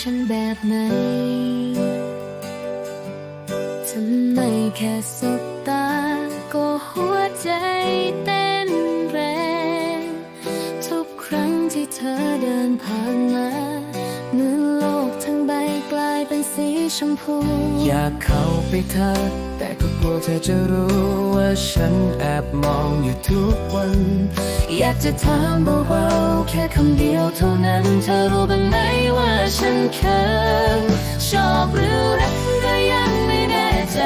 ฉันแบบไหนทำไมแค่สบตา ก็หัวใจเต้นแรง ทุกครั้งที่เธอเดินผ่านมาเหมือนโลกทั้งใบกลายเป็นสีชมพู อยากเข้าไปทักแต่ก็กลัวเธอจะรู้ว่าฉันแอบมองอยู่ทุกวัน อยากจะถามเบาๆ แค่คำเดียวเท่านั้น เธอรู้บ้างไหมว่าฉันเคินชอบหรือรักก็ยังไม่แน่ใจ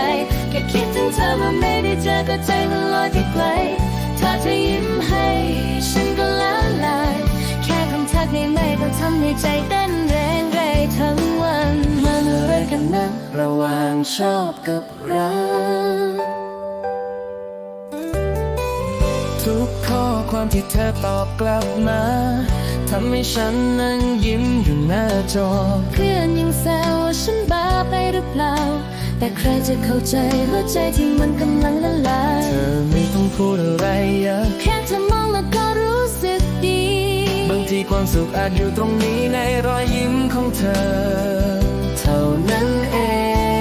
แค่คิดถึงเธอเมื่อไม่ได้เจอก็ใจมันลอยไปไกลถ้าเธอยิ้มให้ฉันก็ละลาย แค่คำทักนี้ไม่ต้องทำให้ใจเต้นแรงไรทั้งวัน มันอะไรกันนะระหว่างชอบกับรัก ความที่เธอตอบกลับมาทำให้ฉันนั่งยิ้มอยู่หน้าจอ เพื่อนยังแซวว่าฉันบ้าไปหรือเปล่า แต่ใครจะเข้าใจหัวใจที่มันกำลังละลาย เธอไม่ต้องพูดอะไรเยอะแค่เธอมองแล้วก็รู้สึกดี บางทีความสุขอาจอยู่ตรงนี้ในรอยยิ้มของเธอ เท่านั้นเอง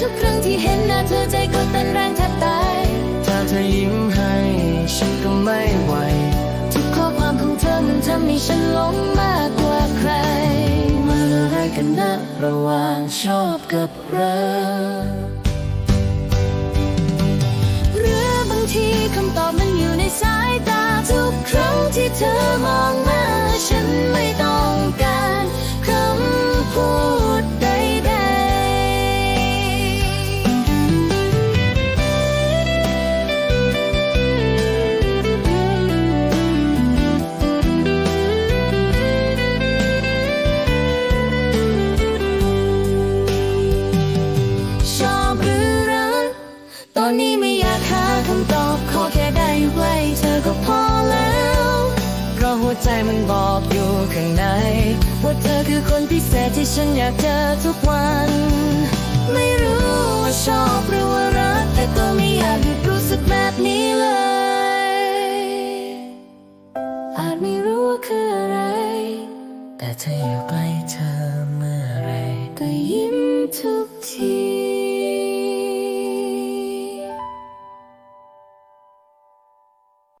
ทุกครั้งที่เห็นหน้าเธอใจก็เต้นแรงแทบตาย ถ้าเธอยิ้มให้ ฉันก็ไม่ไหว ทุกข้อความของเธอมันทำให้ฉันหลงมากกว่าใครมันอะไรกันนะระหว่างชอบกับรัก อนนี้ไม่อยากหาคำตอบขอแค่ได้อใกล้เธอก็พอแล้วเพราะหัวใจมันบอกอยู่ข้างใน ว่าเธอคือคนพิเศษที่ฉันอยากเจอทุกวัน ไม่รู้ว่าชอบหรือว่ารัก แต่ก็ไม่อยากหยุดรู้สึกแบบนี้เลย อาจไม่รู้ว่าคืออะไร แต่เธออยู่ใกล้เธอ